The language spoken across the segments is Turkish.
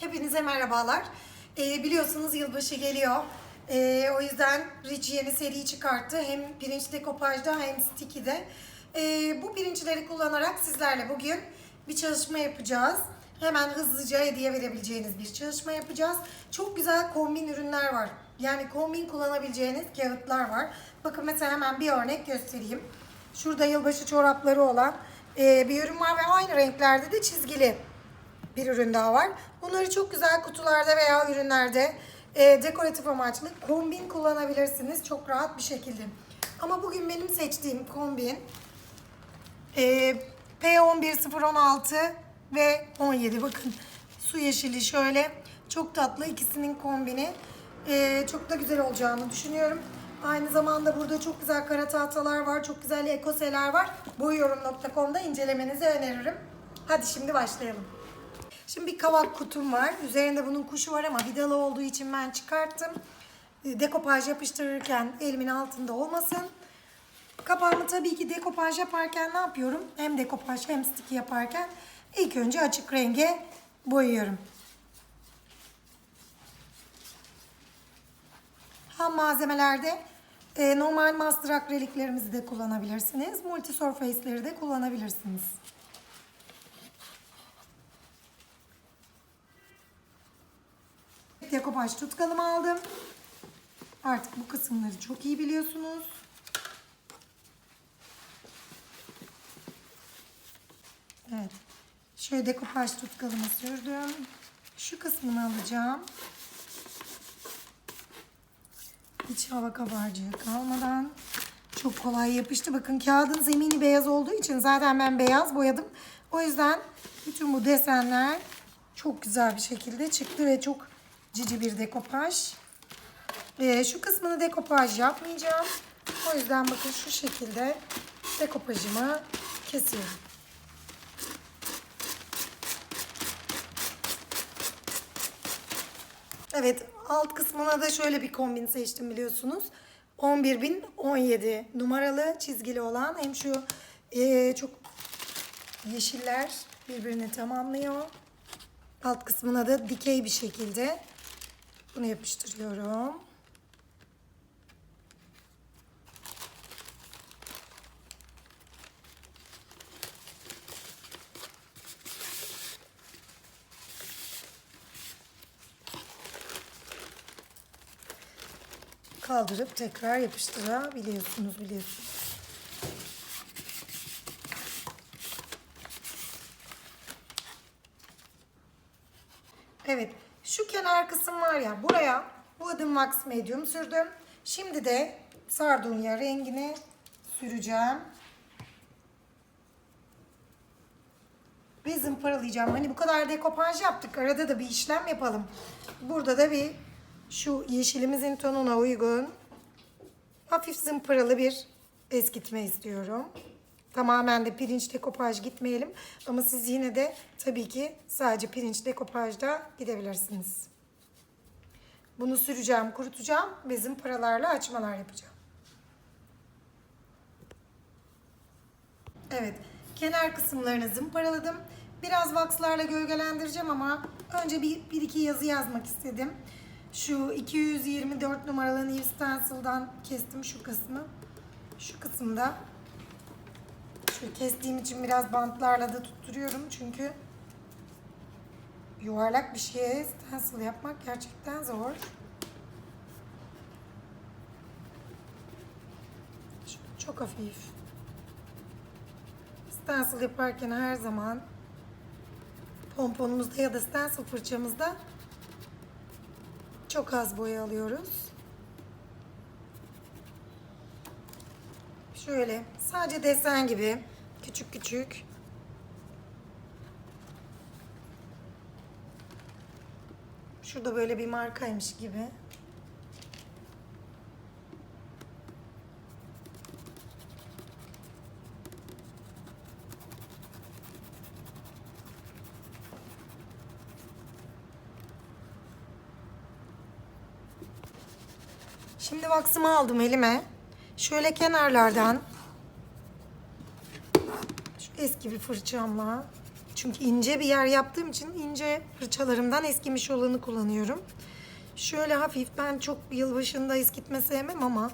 Hepinize merhabalar. Ee, biliyorsunuz yılbaşı geliyor. Ee, o yüzden Rich yeni seri çıkarttı. Hem pirinç dekopajda hem sticky'de. Ee, bu pirinçleri kullanarak sizlerle bugün bir çalışma yapacağız. Hemen hızlıca hediye verebileceğiniz bir çalışma yapacağız. Çok güzel kombin ürünler var. Yani kombin kullanabileceğiniz kağıtlar var. Bakın mesela hemen bir örnek göstereyim. Şurada yılbaşı çorapları olan e, bir ürün var ve aynı renklerde de çizgili bir ürün daha var. Bunları çok güzel kutularda veya ürünlerde e, dekoratif amaçlı kombin kullanabilirsiniz çok rahat bir şekilde. Ama bugün benim seçtiğim kombin e, P11016 ve 17 bakın su yeşili şöyle çok tatlı ikisinin kombini E, çok da güzel olacağını düşünüyorum. Aynı zamanda burada çok güzel kara tahtalar var, çok güzel ekoseler var. Boyuyorum.com'da incelemenizi öneririm. Hadi şimdi başlayalım. Şimdi bir kavak kutum var. Üzerinde bunun kuşu var ama vidalı olduğu için ben çıkarttım. E, Dekopaj yapıştırırken elimin altında olmasın. Kapağımı tabii ki dekopaj yaparken ne yapıyorum? Hem dekopaj hem sticky yaparken ilk önce açık renge boyuyorum. Ham malzemelerde e, normal master akriliklerimizi de kullanabilirsiniz. Multi surface'leri de kullanabilirsiniz. Dekopaj tutkalımı aldım. Artık bu kısımları çok iyi biliyorsunuz. Evet. Şöyle dekopaj tutkalımı sürdüm. Şu kısmını alacağım. Hiç hava kabarcığı kalmadan. Çok kolay yapıştı. Bakın kağıdın zemini beyaz olduğu için zaten ben beyaz boyadım. O yüzden bütün bu desenler çok güzel bir şekilde çıktı ve çok cici bir dekopaj. Ee, şu kısmını dekopaj yapmayacağım. O yüzden bakın şu şekilde dekopajımı kesiyorum. Evet alt kısmına da şöyle bir kombin seçtim biliyorsunuz. 11.017 numaralı çizgili olan hem şu e, çok yeşiller birbirini tamamlıyor. Alt kısmına da dikey bir şekilde bunu yapıştırıyorum. Kaldırıp tekrar yapıştırabiliyorsunuz biliyorsunuz. Evet. Şu kenar kısım var ya buraya bu adım wax medium sürdüm. Şimdi de sardunya rengini süreceğim. Ve zımparalayacağım. Hani bu kadar dekopaj yaptık. Arada da bir işlem yapalım. Burada da bir şu yeşilimizin tonuna uygun hafif zımparalı bir eskitme istiyorum. Tamamen de pirinç dekopaj gitmeyelim. Ama siz yine de tabii ki sadece pirinç dekopajda gidebilirsiniz. Bunu süreceğim, kurutacağım ve zımparalarla açmalar yapacağım. Evet, kenar kısımlarını zımparaladım. Biraz waxlarla gölgelendireceğim ama önce bir, bir iki yazı yazmak istedim. Şu 224 numaralı New Stencil'dan kestim şu kısmı. Şu kısımda Şöyle kestiğim için biraz bantlarla da tutturuyorum çünkü yuvarlak bir şeye stencil yapmak gerçekten zor. Çok hafif. Stencil yaparken her zaman pomponumuzda ya da stencil fırçamızda çok az boya alıyoruz. Şöyle sadece desen gibi küçük küçük Şurada böyle bir markaymış gibi. Şimdi vaksımı aldım elime. Şöyle kenarlardan şu eski bir fırçamla Çünkü ince bir yer yaptığım için ince fırçalarımdan eskimiş olanı kullanıyorum. Şöyle hafif ben çok yılbaşında eskitme sevmem ama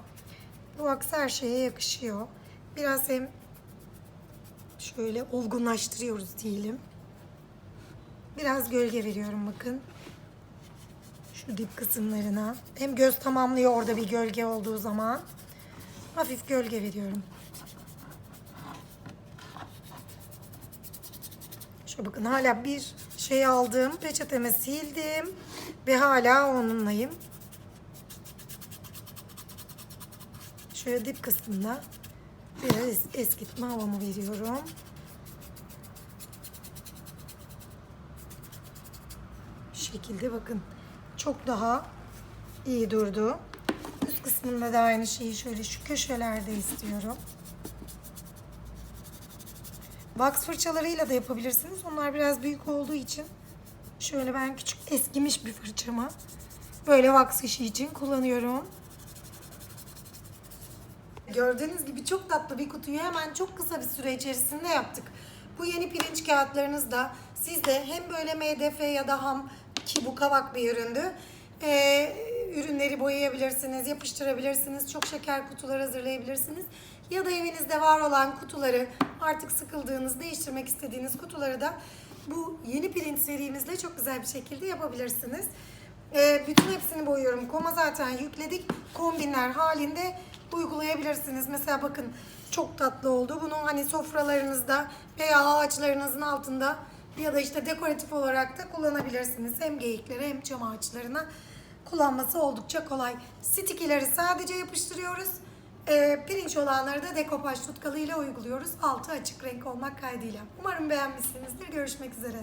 bu aks her şeye yakışıyor. Biraz hem şöyle olgunlaştırıyoruz diyelim. Biraz gölge veriyorum bakın. Şu dip kısımlarına. Hem göz tamamlıyor orada bir gölge olduğu zaman. Hafif gölge veriyorum. Şöyle bakın hala bir şey aldım. Peçeteme sildim. Ve hala onunlayım. Şöyle dip kısmında biraz es- eskitme havamı veriyorum. Şekilde bakın. Çok daha iyi durdu. Kısmında da aynı şeyi şöyle şu köşelerde istiyorum. Wax fırçalarıyla da yapabilirsiniz. Onlar biraz büyük olduğu için şöyle ben küçük eskimiş bir fırçamı böyle wax işi için kullanıyorum. Gördüğünüz gibi çok tatlı bir kutuyu hemen çok kısa bir süre içerisinde yaptık. Bu yeni pirinç kağıtlarınız da siz de hem böyle MDF ya da ham ki bu kavak bir üründü. Ee, ürünleri boyayabilirsiniz, yapıştırabilirsiniz. Çok şeker kutular hazırlayabilirsiniz. Ya da evinizde var olan kutuları artık sıkıldığınız, değiştirmek istediğiniz kutuları da bu yeni pirinç serimizle çok güzel bir şekilde yapabilirsiniz. Ee, bütün hepsini boyuyorum. Koma zaten yükledik. Kombinler halinde uygulayabilirsiniz. Mesela bakın çok tatlı oldu. Bunu hani sofralarınızda veya ağaçlarınızın altında ya da işte dekoratif olarak da kullanabilirsiniz. Hem geyiklere hem çam ağaçlarına kullanması oldukça kolay. Sticky'leri sadece yapıştırıyoruz. Ee, pirinç olanları da dekopaj tutkalıyla uyguluyoruz. Altı açık renk olmak kaydıyla. Umarım beğenmişsinizdir. Görüşmek üzere.